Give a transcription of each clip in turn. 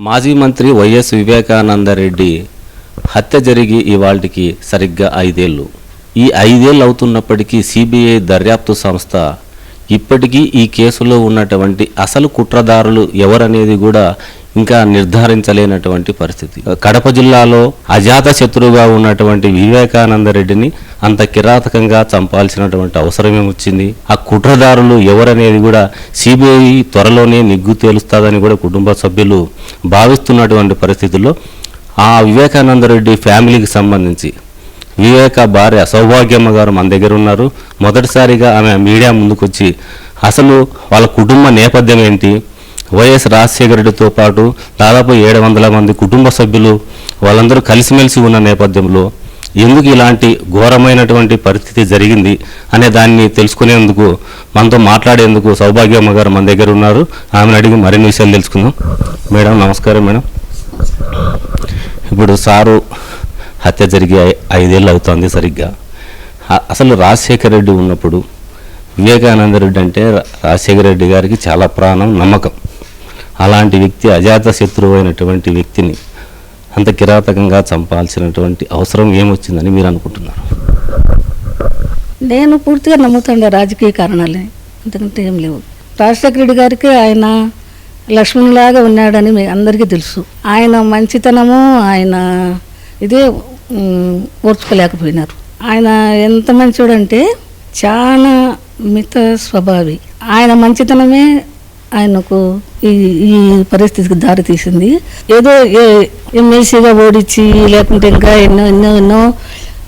మాజీ మంత్రి వైఎస్ వివేకానందరెడ్డి హత్య జరిగి ఇవాళకి సరిగ్గా ఐదేళ్ళు. ఈ ఐదేళ్ళు అవుతున్నప్పటికీ సిబిఐ దర్యాప్తు సంస్థ ఇప్పటికీ ఈ కేసులో ఉన్నటువంటి అసలు కుట్రదారులు ఎవరనేది కూడా ఇంకా నిర్ధారించలేనటువంటి పరిస్థితి. కడప జిల్లాలో అజాత శత్రువుగా ఉన్నటువంటి వివేకానందరెడ్డిని అంత కిరాతకంగా చంపాల్సినటువంటి అవసరం ఏమొచ్చింది? ఆ కుట్రదారులు ఎవరనేది కూడా సిబిఐ త్వరలోనే నిగ్గు తేలుస్తుందని కూడా కుటుంబ సభ్యులు భావిస్తున్నటువంటి పరిస్థితుల్లో ఆ వివేకానందరెడ్డి ఫ్యామిలీకి సంబంధించి వివేక భార్య సౌభాగ్యమ్మ గారు మన దగ్గర ఉన్నారు. మొదటిసారిగా ఆమె మీడియా ముందుకొచ్చి అసలు వాళ్ళ కుటుంబ నేపథ్యం ఏంటి? వైఎస్ రాజశేఖర రెడ్డితో పాటు దాదాపు ఏడు వందల మంది కుటుంబ సభ్యులు వాళ్ళందరూ కలిసిమెలిసి ఉన్న నేపథ్యంలో ఎందుకు ఇలాంటి ఘోరమైనటువంటి పరిస్థితి జరిగింది అనే దాన్ని తెలుసుకునేందుకు మనతో మాట్లాడేందుకు సౌభాగ్యమ్మ గారు మన దగ్గర ఉన్నారు. ఆమెను అడిగి మరిన్ని విషయాలు తెలుసుకుందాం. మేడం నమస్కారం మేడం. ఇప్పుడు సారు హత్య జరిగి ఐదేళ్ళు అవుతోంది సరిగ్గా. అసలు రాజశేఖర రెడ్డి ఉన్నప్పుడు వివేకానంద రెడ్డి అంటే రాజశేఖర రెడ్డి గారికి చాలా ప్రాణం నమ్మకం. అలాంటి వ్యక్తి అజాత శత్రువు అయినటువంటి వ్యక్తిని అంత కిరాతకంగా చంపాల్సినటువంటి అవసరం ఏమొచ్చిందని మీరు అనుకుంటున్నారు? నేను పూర్తిగా నమ్ముతాండే రాజకీయ కారణాలే. అంతకంటే ఏం లేవు. రాజశేఖర రెడ్డి గారికి ఆయన లక్ష్మణులాగా ఉన్నాడని మీ అందరికీ తెలుసు. ఆయన మంచితనము ఆయన ఇదే ఓర్చుకోలేకపోయినారు. ఆయన ఎంత మంచోడంటే చాలా మిత స్వభావి. ఆయన మంచితనమే ఆయనకు ఈ ఈ పరిస్థితికి దారి తీసింది. ఏదో ఏ- ఎమ్మెల్సీగా ఓడించి లేకుంటే ఇంకా ఎన్నో ఎన్నో ఎన్నో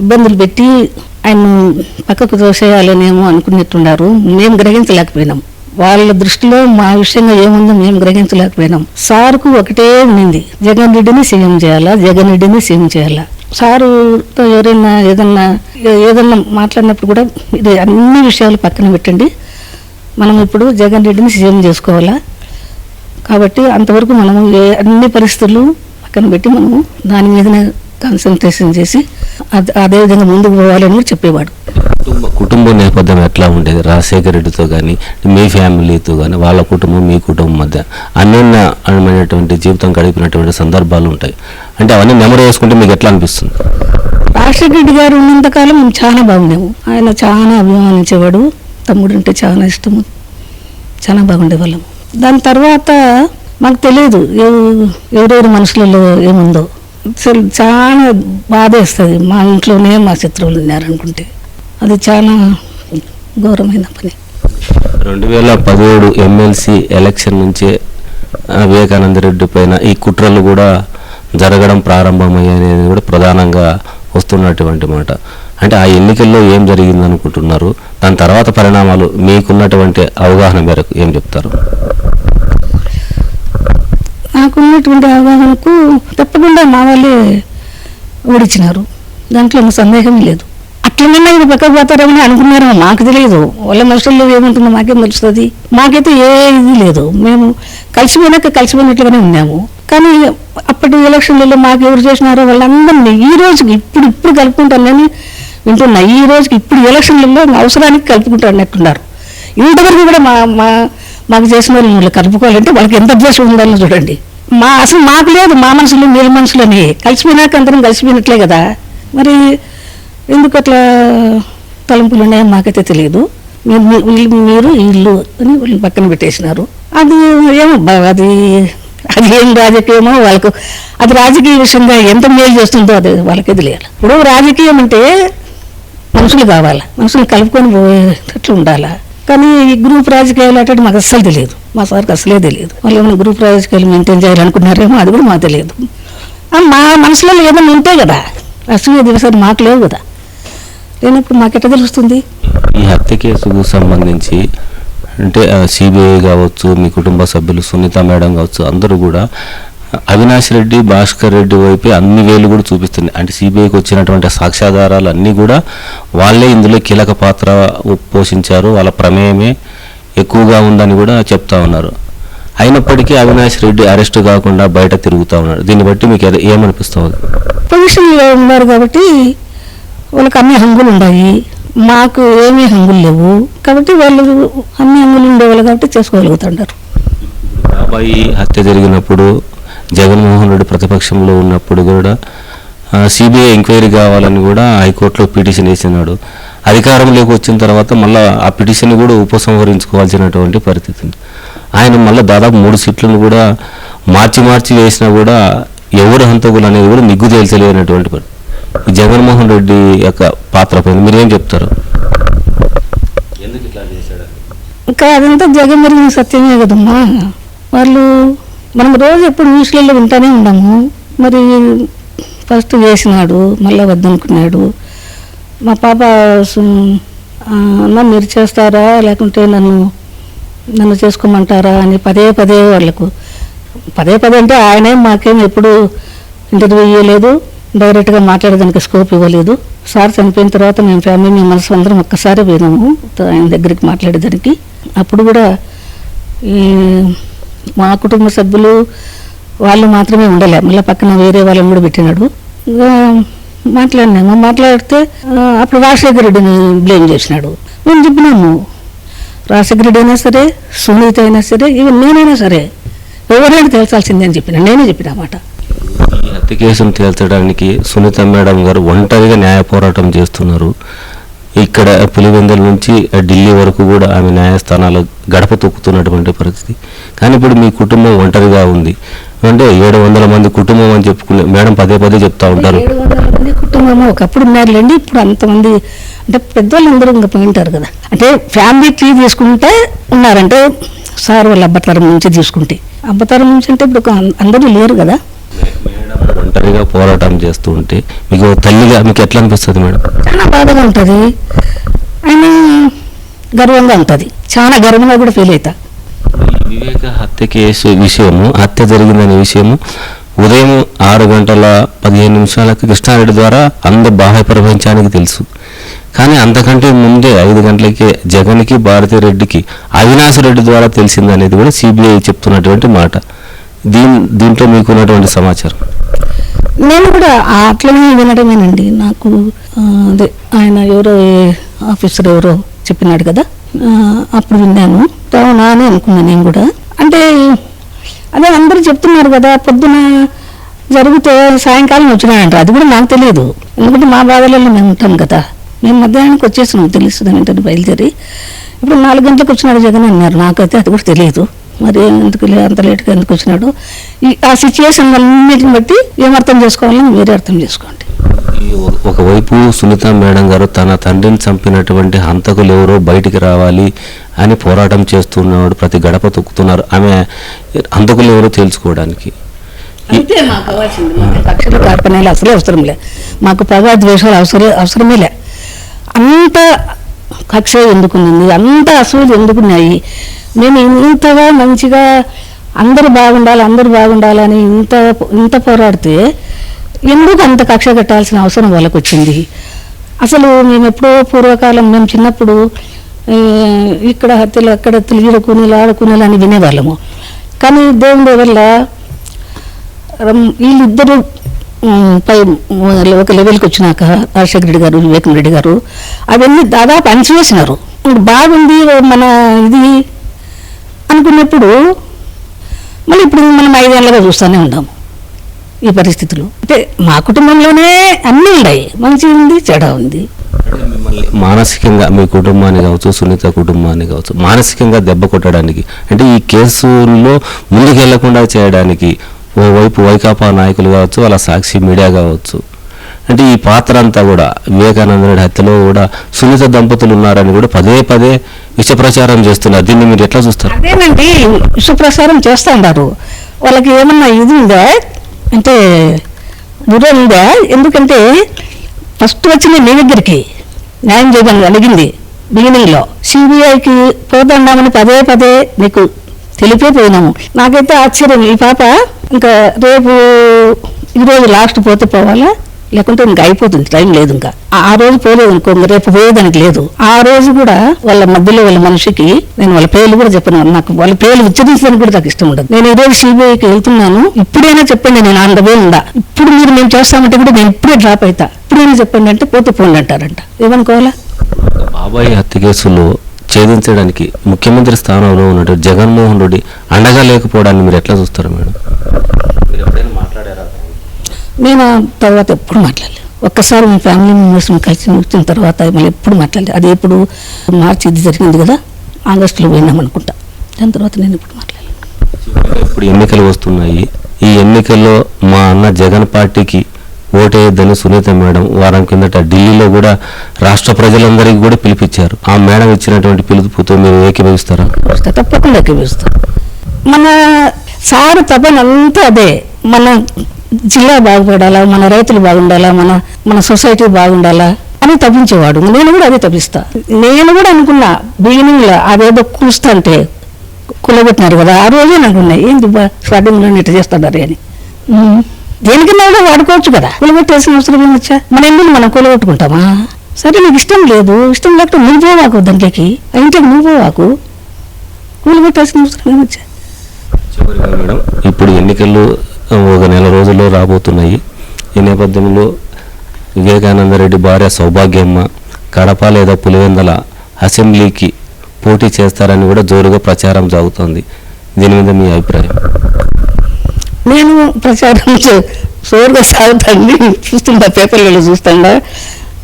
ఇబ్బందులు పెట్టి ఆయన పక్కకు తోసేయాలనేమో అనుకున్నట్టున్నారు మేము గ్రహించలేకపోయినాం. వాళ్ళ దృష్టిలో మా విషయంగా ఏముందో మేము గ్రహించలేకపోయినాం. సార్కు ఒకటే ఉండింది. జగన్ రెడ్డిని సీఎం చేయాలా? జగన్ రెడ్డిని సీఎం చేయాలా? సారుతో ఎవరైనా ఏదన్నా ఏదన్నా మాట్లాడినప్పుడు కూడా ఇది అన్ని విషయాలు పక్కన పెట్టండి. మనం ఇప్పుడు జగన్ రెడ్డిని సీఎం చేసుకోవాలా? కాబట్టి అంతవరకు మనము ఏ అన్ని పరిస్థితులు పక్కన పెట్టి మనము దాని మీదనే కాన్సన్ట్రేషన్ చేసి అద- విధంగా ముందుకు పోవాలని చెప్పేవాడు. కుటుంబ కుటుంబ నేపథ్యం ఎట్లా ఉండేది? రాజశేఖర రెడ్డితో కానీ మీ ఫ్యామిలీతో కానీ వాళ్ళ కుటుంబం మీ కుటుంబం మధ్య అన్యోన్యమైనటువంటి జీవితం గడిపినటువంటి సందర్భాలు ఉంటాయి. అంటే అవన్నీ నెమరు వేసుకుంటే మీకు ఎట్లా అనిపిస్తుంది? రాజశేఖర రెడ్డి గారు ఉన్నంతకాలం మేము చాలా బాగుండేము. ఆయన చాలా అభిమానించేవాడు. తమ్ముడు అంటే చాలా ఇష్టము. చాలా బాగుండేవాళ్ళం. దాని తర్వాత మాకు తెలియదు ఎవ- ఎవరెవరి ఏముందో. అసలు చాలా బాధ వేస్తుంది మా ఇంట్లోనే మా శత్రువులు ఉన్నారనుకుంటే. అది చాలా ఘోరమైన పని. రెండు వేల పదిహేడు ఎమ్మెల్సీ ఎలక్షన్ నుంచే వివేకానంద రెడ్డి పైన ఈ కుట్రలు కూడా జరగడం ప్రారంభమయ్యాయనేది కూడా ప్రధానంగా వస్తున్నటువంటి మాట. అంటే ఆ ఎన్నికల్లో ఏం జరిగింది అనుకుంటున్నారు దాని తర్వాత పరిణామాలు మీకున్నటువంటి అవగాహన మేరకు ఏం చెప్తారు? నాకున్నటువంటి అవగాహనకు తప్పకుండా మా వాళ్ళే ఓడించినారు దాంట్లో సందేహం లేదు. అట్లనే ఇది పక్కకు పోతారేమని అనుకున్నారేమో మాకు తెలియదు. వాళ్ళ మనుషుల్లో ఏముంటుందో మాకేం తెలుస్తుంది? మాకైతే ఏ ఇది లేదు. మేము కలిసిపోయినాక కలిసిపోయినట్లుగానే ఉన్నాము. కానీ అప్పటి ఎలక్షన్లలో మాకు ఎవరు చేసినారో వాళ్ళందరినీ ఈ రోజుకి ఇప్పుడు ఇప్పుడు కలుపుకుంటాను నేను వింటున్నా. ఈ రోజుకి ఇప్పుడు ఎలక్షన్లలో అవసరానికి కలుపుకుంటానట్టున్నారు ఇంతవరకు కూడా మా మా మాకు చేసిన వాళ్ళు వీళ్ళు కలుపుకోవాలంటే వాళ్ళకి ఎంత ద్వేషం ఉండాలో చూడండి. మా అసలు మాకు లేదు మా మనసులు మీ మనసులని. కలిసిపోయినాక అందరం కలిసిపోయినట్లే కదా. మరి ఎందుకు అట్లా తలంపులు ఉన్నాయో మాకైతే తెలియదు. మీరు వీళ్ళు- మీరు ఇల్లు అని వీళ్ళని పక్కన పెట్టేసినారు. అది ఏమో అది అది ఏం రాజకీయమో వాళ్ళకు అది రాజకీయ విషయంగా ఎంత మేలు చేస్తుందో అది వాళ్ళకే తెలియాలి. ఇప్పుడు రాజకీయం అంటే మనుషులు కావాలా? మనుషులు కలుపుకొని పోయేటట్లు ఉండాలా? కానీ ఈ గ్రూప్ రాజకీయాలు అంటే మాకు అస్సలు తెలియదు. మా సార్కి అసలే తెలియదు. వాళ్ళు ఏమైనా గ్రూప్ రాజకీయాలు మెయింటైన్ చేయాలనుకున్నారేమో అది కూడా మాకు తెలియదు. మా మనసులో ఏమైనా ఉంటే కదా అసలు దివసాలు మాకు లేవు కదా. లేనప్పుడు మాకెట్ట తెలుస్తుంది? ఈ హత్య కేసుకు సంబంధించి అంటే సిబిఐ కావచ్చు మీ కుటుంబ సభ్యులు సునీత మేడం కావచ్చు అందరూ కూడా అవినాష్ రెడ్డి భాస్కర్ రెడ్డి వైపే అన్ని వేలు కూడా చూపిస్తుంది. అంటే సిబిఐకి వచ్చినటువంటి సాక్ష్యాధారాలు అన్నీ కూడా వాళ్ళే ఇందులో కీలక పాత్ర పోషించారు. వాళ్ళ ప్రమేయమే ఎక్కువగా ఉందని కూడా చెప్తా ఉన్నారు. అయినప్పటికీ అవినాష్ రెడ్డి అరెస్ట్ కాకుండా బయట తిరుగుతూ ఉన్నాడు దీన్ని బట్టి మీకు ఏమనిపిస్తుంది పొజిషన్లో ఉన్నారు కాబట్టి వాళ్ళకి అన్ని హంగులు ఉన్నాయి మాకు ఏమీ హంగులు లేవు. కాబట్టి వాళ్ళు అన్ని హంగులు ఉండేవాళ్ళు కాబట్టి చేసుకోగలుగుతుంటారు. బాబాయి హత్య జరిగినప్పుడు జగన్మోహన్ రెడ్డి ప్రతిపక్షంలో ఉన్నప్పుడు కూడా సిబిఐ ఎంక్వైరీ కావాలని కూడా హైకోర్టులో పిటిషన్ వేసినాడు. అధికారంలోకి వచ్చిన తర్వాత మళ్ళీ ఆ పిటిషన్ కూడా ఉపసంహరించుకోవాల్సినటువంటి పరిస్థితి ఉంది. ఆయన మళ్ళీ దాదాపు మూడు సీట్లను కూడా మార్చి మార్చి వేసినా కూడా ఎవరు హంతకులు అనేది కూడా నిగ్గు తేల్చలేనటువంటి పరిస్థితి. జగన్మోహన్ రెడ్డి యొక్క పాత్ర పైన మీరేం చెప్తారు? ఎందుకు ఇట్లా చేశాడు? ఇంకా అదంతా జగమెరిగిన సత్యమే కదమ్మా. వాళ్ళు మనం రోజు ఎప్పుడు న్యూస్లలో వింటూనే ఉన్నాము మరి ఫస్ట్ వేసినాడు మళ్ళీ వద్దనుకున్నాడు. మా పాప అమ్మ మీరు చేస్తారా? లేకుంటే నన్ను నన్ను చేసుకోమంటారా? అని పదే పదే వాళ్ళకు. పదే పదే అంటే ఆయనే మాకేం ఎప్పుడు ఇంటర్వ్యూ ఇవ్వలేదు డైరెక్ట్గా మాట్లాడడానికి స్కోప్ ఇవ్వలేదు. సార్ చనిపోయిన తర్వాత మేము ఫ్యామిలీ మెంబర్స్ అందరం ఒక్కసారి పోయినాము. ఆయన దగ్గరికి మాట్లాడేదానికి. అప్పుడు కూడా ఈ మా కుటుంబ సభ్యులు వాళ్ళు మాత్రమే ఉండలే. మళ్ళీ పక్కన వేరే వాళ్ళని కూడా పెట్టినాడు. మాట్లాడినాము. మాట్లాడితే అప్పుడు రాజశేఖర రెడ్డిని బ్లేమ్ చేసినాడు. మేము చెప్పినాము. రాజశేఖర రెడ్డి అయినా సరే సునీత అయినా సరే ఈవెన్ నేనైనా సరే ఎవరైనా తేల్చాల్సిందే అని చెప్పిన. నేనే చెప్పిన మాట. హత్య కేసును తేల్చడానికి సునీత మేడం గారు ఒంటరిగా న్యాయ పోరాటం చేస్తున్నారు. ఇక్కడ పులివెందుల నుంచి ఢిల్లీ వరకు కూడా ఆమె న్యాయస్థానాలు గడప తొక్కుతున్నటువంటి పరిస్థితి. కానీ ఇప్పుడు మీ కుటుంబం ఒంటరిగా ఉంది. అంటే ఏడు వందల మంది కుటుంబం అని చెప్పుకునే మేడం పదే పదే చెప్తా ఉంటారు. ఏడు వందల మంది కుటుంబం ఒకప్పుడు ఉన్నారులేండి ఇప్పుడు అంతమంది అంటే పెద్దవాళ్ళు అందరూ ఇంకా పోయింటారు కదా. అంటే ఫ్యామిలీ ట్రీ తీసుకుంటే ఉన్నారంటే సార్ వాళ్ళ అబ్బతరం నుంచి తీసుకుంటే. అబ్బతరం నుంచి అంటే ఇప్పుడు ఒక అందరూ లేరు కదా. ఒంటరిగా పోరాటం చేస్తూ ఉంటే మీకు తల్లిగా మీకు ఎట్లా అనిపిస్తుంది మేడం? చాలా బాధగా ఉంటుంది. అని గర్వంగా ఉంటుంది. చాలా గర్వంగా కూడా ఫీల్ అవుతా వివేక హత్య కేసు విషయము హత్య జరిగిందనే విషయము ఉదయం ఆరు గంటల పదిహేను నిమిషాలకు కృష్ణారెడ్డి ద్వారా అందరు బాహ్య ప్రపంచానికి తెలుసు. కానీ అంతకంటే ముందే ఐదు గంటలకి జగన్కి భారతీ రెడ్డికి అవినాష్ రెడ్డి ద్వారా తెలిసిందనేది కూడా సిబిఐ చెప్తున్నటువంటి మాట. దీని దీంట్లో మీకున్నటువంటి సమాచారం. నేను కూడా అట్లనే వినడమేనండి. నాకు అదే ఆయన ఎవరో ఆఫీసర్ ఎవరో చెప్పినాడు కదా అప్పుడు విన్నాను. అవునా అని అనుకున్నాను నేను కూడా. అంటే అదే అందరూ చెప్తున్నారు కదా పొద్దున జరిగితే సాయంకాలం వచ్చినాయంట. అది కూడా నాకు తెలియదు. ఎందుకంటే మా బాధలలో మేము ఉంటాం కదా. మేము మధ్యాహ్నానికి వచ్చేసినాం తెలుస్తుంది వెంటనే బయలుదేరి. ఇప్పుడు నాలుగు గంటలకు వచ్చినాడు జగన్ అన్నారు. నాకైతే అది కూడా తెలియదు. మరి ఎందుకు అంత లేట్గా ఎందుకు వచ్చినాడు? ఈ ఆ సిచ్యువేషన్ అన్నిటిని బట్టి ఏం అర్థం చేసుకోవాలని మీరే అర్థం చేసుకోండి. ఈ ఒక- ఒకవైపు సునీత మేడం గారు తన తండ్రిని చంపినటువంటి హంతకులు ఎవరో బయటికి రావాలి అని పోరాటం చేస్తున్నాడు ప్రతి గడప తొక్కుతున్నారు. ఆమె హంతకులు ఎవరో తెలుసుకోవడానికి. అంతే మాకు కావాల్సింది మాకు కక్షలు కార్పణ్యాలు అసలే అవసరం లే. మాకు పగ ద్వేషాలు అవసరం అవసరమే లే. అంత కక్ష ఎందుకున్నది? అంత అసూలు ఎందుకున్నాయి? మేము ఇంతగా మంచిగా అందరూ బాగుండాలి అందరూ బాగుండాలని ఇంత ఇంత పోరాడితే ఎందుకు అంత కక్ష కట్టాల్సిన అవసరం వాళ్ళకు వచ్చింది అసలు మేము ఎప్పుడో పూర్వకాలం మేము చిన్నప్పుడు ఇక్కడ హత్యలు అక్కడ హత్యలు ఈడకునేలు ఆడకునేలు అని వినేవాళ్ళము. కానీ దేవుడి వల్ల వీళ్ళిద్దరూ పై ఒక లెవెల్కి వచ్చినాక రాజశేఖర రెడ్డి గారు వివేకం రెడ్డి గారు అవన్నీ దాదాపు అణచివేసినారు. ఇప్పుడు బాగుంది మన ఇది అనుకున్నప్పుడు మళ్ళీ ఇప్పుడు మనం ఐదేళ్ళగా చూస్తూనే ఉన్నాము ఈ పరిస్థితులు. అంటే మా కుటుంబంలోనే అన్నీ ఉన్నాయి. మంచి ఉంది చెడ ఉంది. మానసికంగా మీ కుటుంబాన్ని కావచ్చు సునీత కుటుంబాన్ని కావచ్చు మానసికంగా దెబ్బ కొట్టడానికి అంటే ఈ కేసుల్లో ముందుకెళ్ళకుండా చేయడానికి ఓవైపు వైకాపా నాయకులు కావచ్చు వాళ్ళ సాక్షి మీడియా కావచ్చు. అంటే ఈ పాత్ర అంతా కూడా వివేకానంద హత్యలో కూడా సునీత దంపతులు ఉన్నారని కూడా పదే పదే విషప్రచారం చేస్తున్నారు. దీన్ని మీరు ఎట్లా చూస్తారు? అదేనండి విషప్రచారం చేస్తున్నారు వాళ్ళకి ఏమన్నా ఇది ఉందా? అంటే బుర్ర ఉందా? ఎందుకంటే ఫస్ట్ వచ్చింది మీ దగ్గరికి. న్యాయం చేయమని అడిగింది. బిగినింగ్లో సిబిఐకి పోతున్నామని పదే పదే మీకు తెలిపే పోయినాము నాకైతే ఆశ్చర్యం. ఈ పాప ఇంకా రేపు ఈరోజు లాస్ట్ పోతే పోవాలా? లేకుంటే ఇంకా అయిపోతుంది. టైం లేదు ఇంకా. ఆ- రోజు పోలేదు అనుకో రేపు పోయేదానికి లేదు. ఆ రోజు కూడా వాళ్ళ మధ్యలో వాళ్ళ మనిషికి నేను వాళ్ళ పేర్లు కూడా చెప్పను. నాకు వాళ్ళ పేర్లు ఉచ్చరించడానికి కూడా నాకు ఇష్టం ఉండదు. నేను ఈ రోజు సిబిఐకి వెళ్తున్నాను. ఇప్పుడైనా చెప్పండి నేను అంత వే ఉందా? ఇప్పుడు మీరు మేము చేస్తామంటే కూడా నేను ఇప్పుడే డ్రాప్ అవుతా ఇప్పుడైనా చెప్పండి అంటే పోతే పోండి అంటారంట. ఏమనుకోవాలా? బాబాయ్ హత్య కేసులో ఛేదించడానికి ముఖ్యమంత్రి స్థానంలో ఉన్నట్టు జగన్మోహన్ రెడ్డి అండగా లేకపోవడాన్ని మీరు ఎట్లా చూస్తారు మేడం? నేను తర్వాత ఎప్పుడు మాట్లాడలేదు. ఒక్కసారి మీ ఫ్యామిలీ మెంబర్స్ కలిసి వచ్చిన తర్వాత మళ్ళీ ఎప్పుడు మాట్లాడలేదు. అది ఎప్పుడు మార్చి ఇది జరిగింది కదా ఆగస్టులో పోయినాం అనుకుంటా. దాని తర్వాత నేను ఎప్పుడు మాట్లాడలేదు. ఇప్పుడు ఎన్నికలు వస్తున్నాయి. ఈ ఎన్నికల్లో మా అన్న జగన్ పార్టీకి ఓటేయద్దని సునీత మేడం వారం కిందట ఢిల్లీలో కూడా రాష్ట్ర ప్రజలందరికీ కూడా పిలిపించారు ఆ మేడం ఇచ్చినటువంటి పిలుపుతో మీరు ఏకీభవిస్తారా? వస్తా తప్పకుండా ఎక్కిపిస్తాం మన సారు తపన అంతా అదే. మన జిల్లా బాగుపడాలా మన రైతులు బాగుండాలా మన మన సొసైటీ బాగుండాలా అని తప్పించేవాడు నేను కూడా అదే తప్పిస్తా నేను కూడా అనుకున్నా బిగినింగ్లో అదేదో కూస్తా అంటే కులబెట్టినారు కదా ఆ రోజే నాకు ఉన్నాయి. ఏంది స్టార్టింగ్లో ఇట్లా చేస్తాడారు అని. దేనికన్నా కూడా వాడుకోవచ్చు కదా? కులబెట్టేసిన అవసరం ఏమొచ్చా మన ఎందుకు మనం కులబెట్టుకుంటామా సరే నీకు ఇష్టం లేదు. ఇష్టం లేకపోతే నువ్వు పోవాకు దాంట్లోకి. ఆ ఇంట్లోకి నువ్వు పోవాకు కూలబెట్టాల్సిన అవసరం ఏమొచ్చా చివరిగా మేడం ఇప్పుడు ఎన్నికలు ఒక నెల రోజుల్లో రాబోతున్నాయి. ఈ నేపథ్యంలో వివేకానంద రెడ్డి భార్య సౌభాగ్యమ్మ కడప లేదా పులివెందల అసెంబ్లీకి పోటీ చేస్తారని కూడా జోరుగా ప్రచారం సాగుతోంది దీని మీద మీ అభిప్రాయం? నేను ప్రచారం చే- సాగుతాండి చూస్తుంటా పేపర్లలో చూస్తాండా.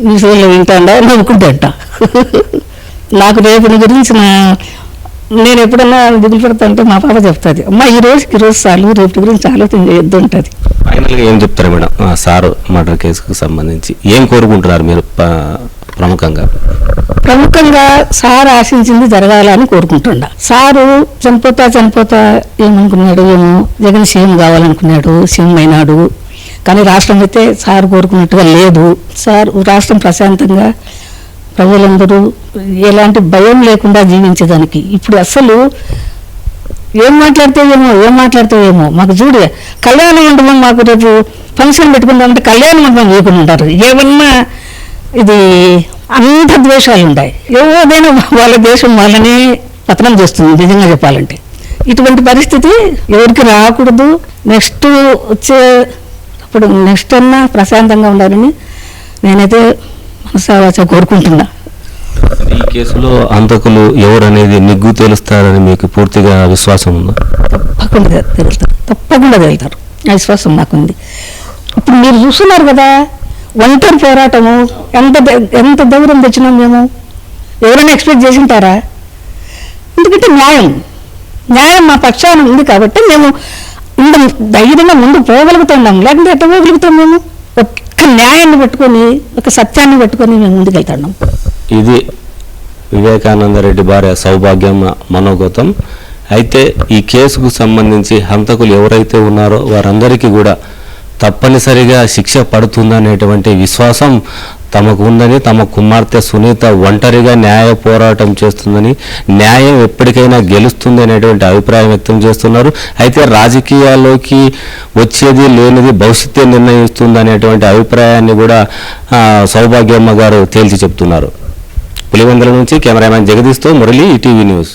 న్యూస్లో వింటాండా. నవ్వుకుంటాంట. నాకు రేపుని గురించి నా నేను ఎప్పుడన్నా దిగులు పెడతా అంటే మా పాప చెప్తుంది. అమ్మ ఈ రోజు ఈ రోజు సార్లు రేపు గురించి ఆలోచన చేయొద్దు ఉంటుంది ఫైనల్గా ఏం చెప్తారు మేడం? ఆ, సారు మర్డర్ కేసుకు సంబంధించి ఏం కోరుకుంటున్నారు మీరు? ప్రముఖంగా. ప్రముఖంగా సార్ ఆశించింది జరగాలని కోరుకుంటుండ. సారు చనిపోతా చనిపోతా ఏమనుకున్నాడు ఏమో జగన్ సీఎం కావాలనుకున్నాడు సీఎం అయినాడు. కానీ రాష్ట్రం అయితే సార్ కోరుకున్నట్టుగా లేదు. సార్ రాష్ట్రం ప్రశాంతంగా ప్రజలందరూ ఎలాంటి భయం లేకుండా జీవించేదానికి. ఇప్పుడు అసలు ఏం మాట్లాడితే ఏమో ఏం మాట్లాడితే ఏమో మాకు చూడు కళ్యాణ మండపం మాకు రేపు ఫంక్షన్ పెట్టుకుందామంటే కళ్యాణ మండపం వేయకుండా ఉంటారు. ఏమన్నా ఇది అంత ద్వేషాలు ఉన్నాయి ఏదైనా వాళ్ళ దేశం వాళ్ళని పతనం చేస్తుంది నిజంగా చెప్పాలంటే. ఇటువంటి పరిస్థితి ఎవరికి రాకూడదు. నెక్స్ట్ వచ్చే అప్పుడు నెక్స్ట్ అన్నా ప్రశాంతంగా ఉండాలని నేనైతే మనసావాచ కోరుకుంటున్నా. ఈ కేసులో హంతకులు ఎవరనేది నిగ్గు తేలుస్తారని మీకు పూర్తిగా విశ్వాసం ఉందా? తప్పకుండా తేలుతారు. తప్పకుండా తేలుతారు. ఆ విశ్వాసం నాకుంది ఇప్పుడు మీరు చూస్తున్నారు కదా ఒంటరి పోరాటము ఎంత ఎంత దూరం తెచ్చినాం మేము ఎవరైనా ఎక్స్పెక్ట్ చేసి ఉంటారా ఎందుకంటే న్యాయం. న్యాయం మా పక్షాన ఉంది కాబట్టి మేము ఇంత ధైర్యంగా ముందు పోగలుగుతున్నాం. లేకుంటే ఎట్లా పోగలుగుతాం మేము? ఒక్క న్యాయాన్ని పట్టుకొని ఒక సత్యాన్ని పట్టుకొని మేము ముందుకెళ్తున్నాం. ఇది వివేకానంద రెడ్డి భార్య సౌభాగ్యం మనోగతం అయితే ఈ కేసుకు సంబంధించి హంతకులు ఎవరైతే ఉన్నారో వారందరికీ కూడా తప్పనిసరిగా శిక్ష పడుతుందనేటువంటి విశ్వాసం తమకు ఉందని తమ కుమార్తె సునీత ఒంటరిగా న్యాయ పోరాటం చేస్తుందని న్యాయం ఎప్పటికైనా గెలుస్తుంది అనేటువంటి అభిప్రాయం వ్యక్తం చేస్తున్నారు. అయితే రాజకీయాల్లోకి వచ్చేది లేనిది భవిష్యత్తే నిర్ణయిస్తుంది అనేటువంటి అభిప్రాయాన్ని కూడా సౌభాగ్యమ్మ గారు తేల్చి చెప్తున్నారు. పులివెందుల నుంచి కెమెరామ్యాన్ జగదీష్తో మురళి ఈటీవీ న్యూస్.